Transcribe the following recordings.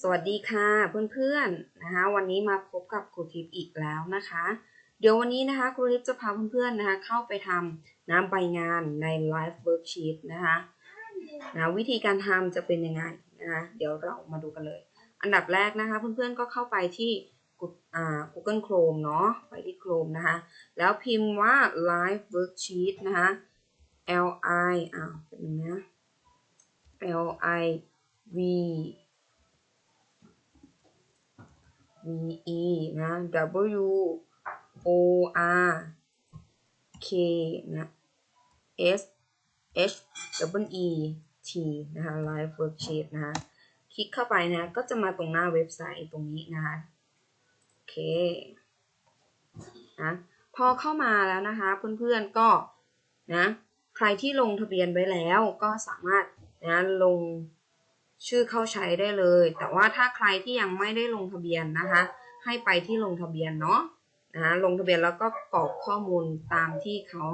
สวัสดีค่ะเพื่อนๆนะคะ วันนี้มาพบกับครูทิพย์อีกแล้วนะคะ เดี๋ยววันนี้นะคะครูทิพย์จะพาเพื่อนๆนะคะ เข้าไปทำน้ำใบงานใน Live Worksheet นะคะนะวิธีการทำจะเป็นยังไงนะคะ เดี๋ยวเรามาดูกันเลย อันดับแรกนะคะเพื่อนๆก็เข้าไปที่อ่า Google Chrome เนาะไปที่ Chrome นะคะ แล้วพิมพ์ว่า Live Worksheet นะคะ L I อ่าเป็นนะ L I V V E นะ W O R K นะ S H W E T นะคะ Live Worksheet นะคะคลิกเข้าไปนะก็จะมาตรงหน้าเว็บไซต์ตรงนี้นะคะโอเคนะพอเข้ามาแล้วนะคะเพื่อนๆก็นะใครที่ลงทะเบียนไว้แล้วก็สามารถนะลง ชื่อเข้าใช้ได้เลย แต่ว่าถ้าใครที่ยังไม่ได้ลงทะเบียนนะคะ ให้ไปที่ลงทะเบียนเนาะนะลงทะเบียนแล้วก็กรอกข้อมูลตามที่เขา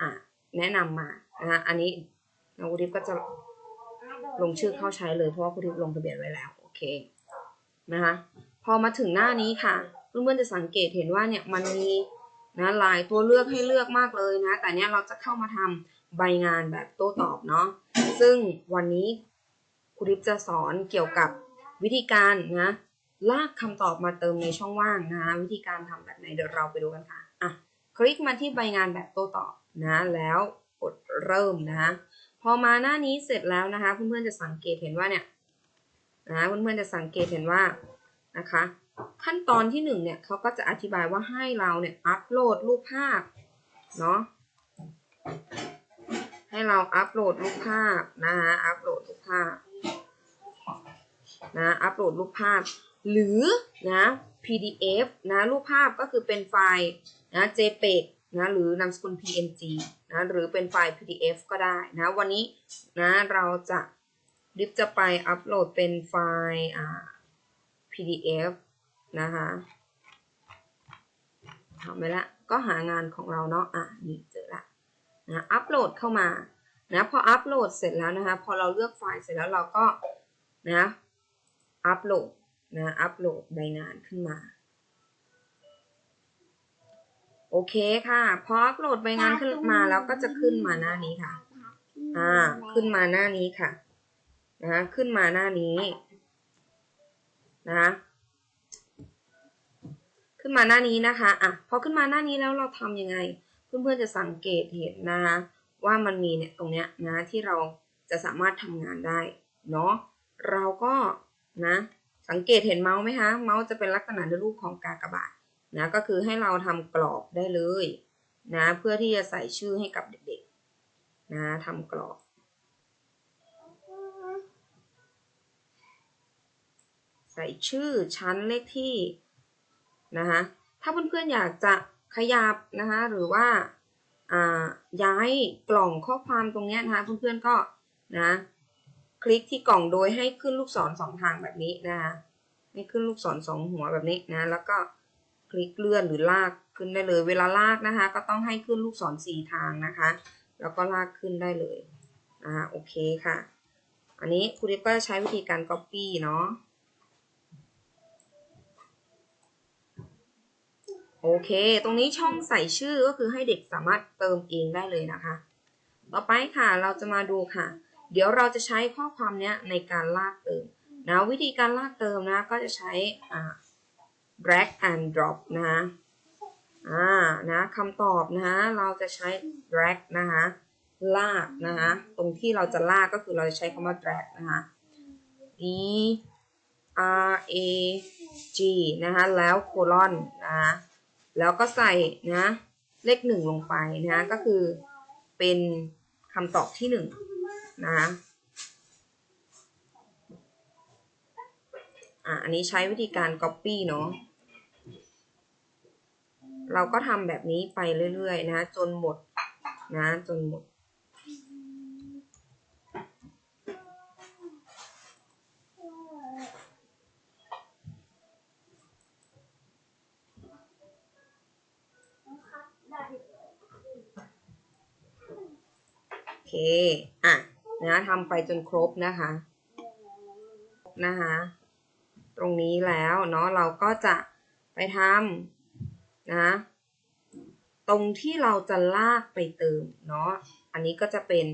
อะแนะนำมานะคะอันนี้น้องกุทิพก็จะลงชื่อเข้าใช้เลยเพราะว่ากุทิพย์ลงทะเบียนไว้แล้วโอเคนะคะพอมาถึงหน้านี้ค่ะเพื่อนๆจะสังเกตเห็นว่าเนี่ยมันมีนะหลายตัวเลือกให้เลือกมากเลยนะแต่เนี้ยเราจะเข้ามาทำใบงานแบบโต้ตอบเนาะซึ่งวันนี้ ครูทิพย์จะสอนเกี่ยวกับวิธีการนะลากคำตอบมาเติมในช่องว่างนะวิธีการทำแบบไหนเดี๋ยวเราไปดูกันค่ะอะคลิกมาที่ใบงานแบบโต้ตอบนะแล้วกดเริ่มนะพอมาหน้านี้เสร็จแล้วนะคะเพื่อนๆจะสังเกตเห็นว่าเนี่ยนะเพื่อนๆจะสังเกตเห็นว่านะคะขั้นตอนที่หนึ่งเนี่ยเขาก็จะอธิบายว่าให้เราเนี่ยอัปโหลดรูปภาพเนาะให้เราอัปโหลดรูปภาพนะคะอัปโหลดรูปภาพ นะอัปโหลดรูปภาพ หรือนะ PDF นะรูปภาพก็คือเป็นไฟล์นะ JPEG นะหรือนามสกุล PNG นะหรือเป็นไฟล์ PDF ก็ได้นะวันนี้นะเราจะริบจะไปอัปโหลดเป็นไฟล์อ่า PDF นะคะทำไปละก็หางานของเราเนาะอะนี่เจอละนะอัปโหลดเข้ามานะพออัปโหลดเสร็จแล้วนะคะ พอเราเลือกไฟล์เสร็จแล้วเราก็นะ อัปโหลดนะอัปโหลดใบงานขึ้นมา โอเคค่ะ พออัปโหลดใบงานขึ้นมาแล้วก็จะขึ้นมาหน้านี้ค่ะ อ่า ขึ้นมาหน้านี้ค่ะนะขึ้นมาหน้านี้นะขึ้นมาหน้านี้นะคะอะพอขึ้นมาหน้านี้แล้วเราทำยังไง เพื่อนๆจะสังเกตเห็นนะคะว่ามันมีเนี่ยตรงเนี้ยนะที่เราจะสามารถทำงานได้เนาะเราก็ นะ สังเกตเห็นเมาส์ไหมคะ เมาส์จะเป็นลักษณะในรูปของกากบาทนะ ก็คือให้เราทำกรอบได้เลยนะ เพื่อที่จะใส่ชื่อให้กับเด็กๆนะทำกรอบใส่ชื่อชั้นเลขที่นะคะถ้าเพื่อนๆอยากจะขยับนะคะหรือว่าย้ายกล่องข้อความตรงนี้นะคะเพื่อนๆก็นะ คลิกที่กล่องโดยให้ขึ้นลูกศรสองทางแบบนี้นะคะให้ขึ้นลูกศรสองหัวแบบนี้นะ แล้วก็คลิกเลื่อนหรือลากขึ้นได้เลย เวลาลากนะคะ ก็ต้องให้ขึ้นลูกศรสี่ทางนะคะ แล้วก็ลากขึ้นได้เลยอ่าโอเคค่ะ อันนี้ครูดิฟก็จะใช้วิธีการ Copy เนาะโอเค ตรงนี้ช่องใส่ชื่อก็คือให้เด็กสามารถเติมเองได้เลยนะคะ ต่อไปค่ะ เราจะมาดูค่ะ เดี๋ยวเราจะใช้ข้อความเนี้ยในการลากเติมนะวิธีการลากเติมนะก็จะใช้ drag and drop นะอ่านะคำตอบนะคะเราจะใช้ drag นะคะลากนะคะตรงที่เราจะลากก็คือเราจะใช้คำว่า drag นะคะ d r a g นะคะแล้วโคลอนนะคะแล้วก็ใส่นะเลขหนึ่งลงไปนะก็คือเป็นคำตอบที่หนึ่ง นะอะอันนี้ใช้วิธีการ Copy เนาะเราก็ทำแบบนี้ไปเรื่อยๆ นะ จนหมดนะ จนหมด โอเค อะ นะทำไปจนครบนะคะนะคะตรงนี้แล้วเนาะเราก็จะไปทำนะตรงที่เราจะลากไปเติมเนาะอันนี้ก็จะเป็น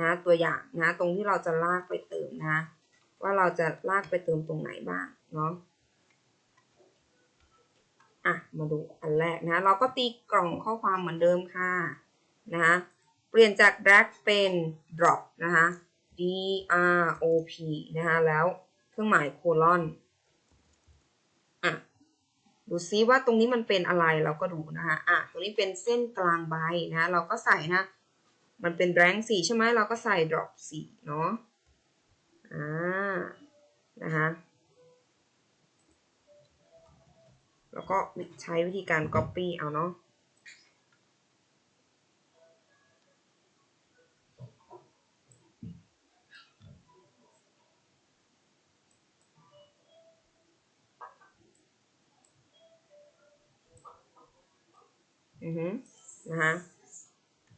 นะตัวอย่างนะตรงที่เราจะลากไปเติมนะว่าเราจะลากไปเติมตรงไหนบ้างเนาะอะมาดูอันแรกนะเราก็ตีกล่องข้อความเหมือนเดิมค่ะนะ ปลี่ยนจาก drag เป็น drop นะคะ D R O P นะคะแล้วเครื่องหมายโคลอนอะดูซิว่าตรงนี้มันเป็นอะไรเราก็ดูนะคะอะตรงนี้เป็นเส้นกลางใบนะเราก็ใส่นะ มันเป็นแรงสีใช่ไหมเราก็ใส่ drop สีเนาะอ่านะคะแล้วก็ใช้วิธีการ copy เอาเนาะ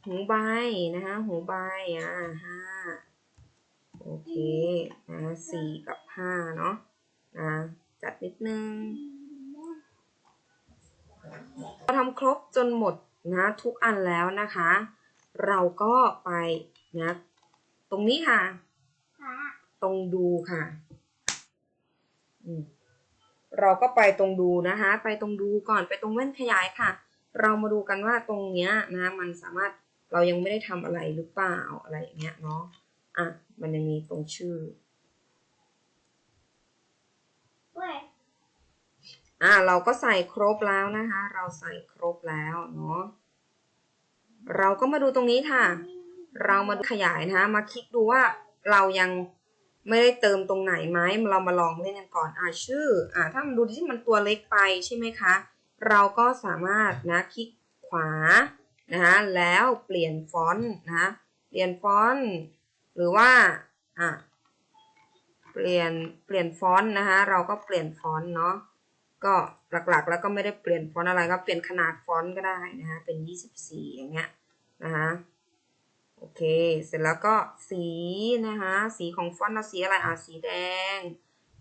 หูใบนะคะ หูใบอ่าห้าโอเคนะสี่กับห้าเนาะนะจัดนิดนึงพอทำครบจนหมดนะทุกอันแล้วนะคะ เราก็ไปนะตรงนี้ค่ะ ตรงดูค่ะอืมเราก็ไปตรงดูนะคะ ไปตรงดูก่อนไปตรงแว่นขยายค่ะ เรามาดูกันว่าตรงเนี้ยนะมันสามารถ เรายังไม่ได้ทำอะไรหรือเปล่าอะไรอย่างเงี้ยเนาะอะมันยังมีตรงชื่ออะเราก็ใส่ครบแล้วนะคะ เราใส่ครบแล้วเนาะเราก็มาดูตรงนี้ค่ะ เรามาขยายนะคะมาคลิกดูว่าเรายังไม่ได้เติมตรงไหนไหมเรามาลองเล่นกันก่อนอะชื่ออะถ้ามันดูที่มันตัวเล็กไปใช่ไหมคะ เราก็สามารถนะคลิกขวา นะคะแล้วเปลี่ยนฟอนต์นะะเปลี่ยนฟอนต์หรือว่าอะเปลี่ยนเปลี่ยนฟอนต์นะคะเราก็เปลี่ยนฟอนต์เนาะก็หลักๆ แล้วก็ไม่ได้เปลี่ยนฟอนต์อะไรก็เปลี่ยนขนาดฟอนต์ก็ได้นะคะเป็น 24 อย่างเงี้ยนะคะโอเค เสร็จแล้วก็สีนะคะสีของฟอนต์เราสีอะไรอะสีแดง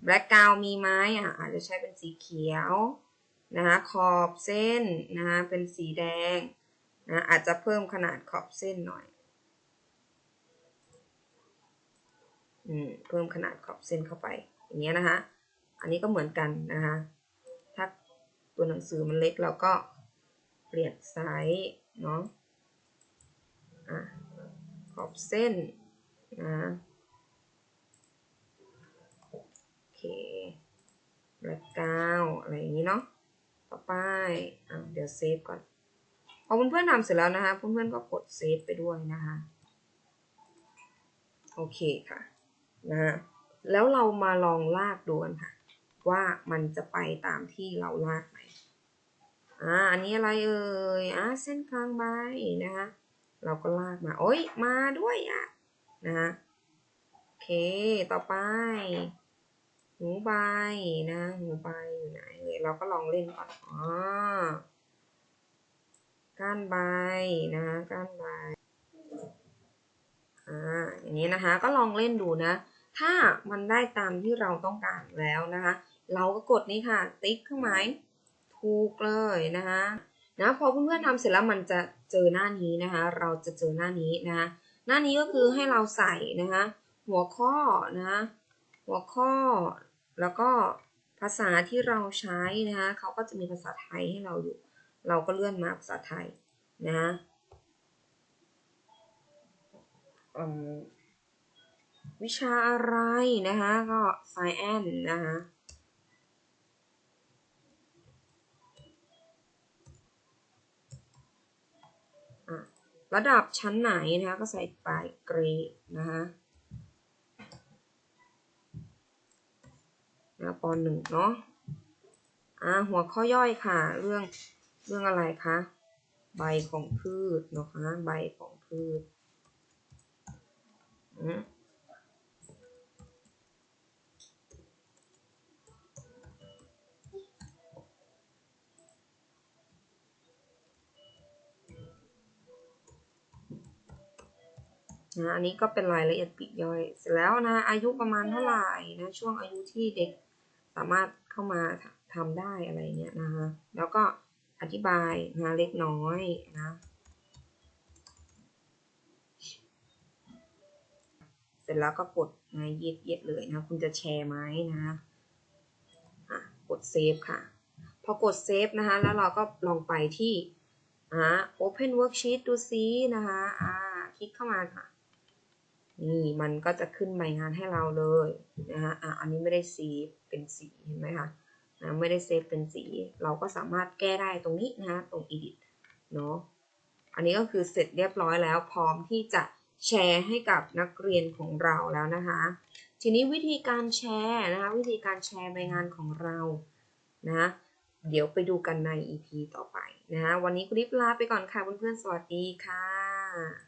แบล็กกราวมีไหมอะอาจจะใช้เป็นสีเขียวนะคะขอบเส้นนะคะเป็นสีแดง นะอาจจะเพิ่มขนาดขอบเส้นหน่อยอืมเพิ่มขนาดขอบเส้นเข้าไป อย่างเงี้ยนะคะ อันนี้ก็เหมือนกันนะคะ ถ้าตัวหนังสือมันเล็กเราก็เปลี่ยนไซส์เนาะอะขอบเส้นนะโอเคแบล็กกาวอะไรอย่างนี้เนาะต่อไปอะเดี๋ยวเซฟก่อน พอเพื่อนๆทำเสร็จแล้วนะคะ เพื่อนๆก็กดเซฟไปด้วยนะคะ โอเคค่ะนะฮะแล้วเรามาลองลากดูกันค่ะ ว่ามันจะไปตามที่เราลากไหมอ่าอันนี้อะไรเอ่ยอ่าเส้นกลางใบนะคะ เราก็ลากมาโอ้ยมาด้วยอะนะฮะโอเคต่อไปหูใบนะหูใบอยู่ไหนเอ่ยเราก็ลองเล่นก่อนอ๋อ ก้านใบนะก้านใบอ่าอย่างนี้นะคะก็ลองเล่นดูนะ ถ้ามันได้ตามที่เราต้องการแล้วนะคะ เราก็กดนี่ค่ะ ติ๊กเครื่องหมายถูกเลยนะคะนะพอเพื่อนๆทำเสร็จแล้วมันจะเจอหน้านี้นะคะ เราจะเจอหน้านี้นะคะหน้านี้ก็คือให้เราใส่นะคะหัวข้อนะหัวข้อแล้วก็ภาษาที่เราใช้นะคะเขาก็จะมีภาษาไทยให้เราอยู่ เราก็เลื่อนมาภาษาไทยนะวิชาอะไรนะคะก็ science นะคะระดับชั้นไหนนะคะก็ใส่ปลายเกรดนะคะนะปหนึ่งเนาะอ่าหัวข้อย่อยค่ะ เรื่อง เรื่องอะไรคะ ใบของพืชนะคะใบของพืชอืมนะอันนี้ก็เป็นรายละเอียดปีกย่อย เสร็จแล้วนะ อายุประมาณเท่าไหร่นะ ช่วงอายุที่เด็กสามารถเข้ามาทำได้อะไรเงี้ยนะคะ แล้วก็ อธิบายนะเล็กน้อยนะเสร็จแล้วก็กดนะเย็ดเย็ดเลยนะคุณจะแชร์ไหมนะอะกดเซฟค่ะ พอกดเซฟนะคะแล้วเราก็ลองไปที่อ่า Open Worksheet ดูซินะคะอ่าคลิกเข้ามาค่ะ นี่มันก็จะขึ้นใบงานให้เราเลยนะคะอะอันนี้ไม่ได้เซฟเป็นสีเห็นไหมคะ นะไม่ได้เซฟเป็นสี เราก็สามารถแก้ได้ตรงนี้นะคะตรง edit เนาะอันนี้ก็คือเสร็จเรียบร้อยแล้วพร้อมที่จะแชร์ให้กับนักเรียนของเราแล้วนะคะ ทีนี้วิธีการแชร์นะคะวิธีการแชร์ใบงานของเรานะเดี๋ยวไปดูกันใน EP ต่อไปนะะวันนี้คลิปลาไปก่อนค่ะเพื่อนๆสวัสดีค่ะ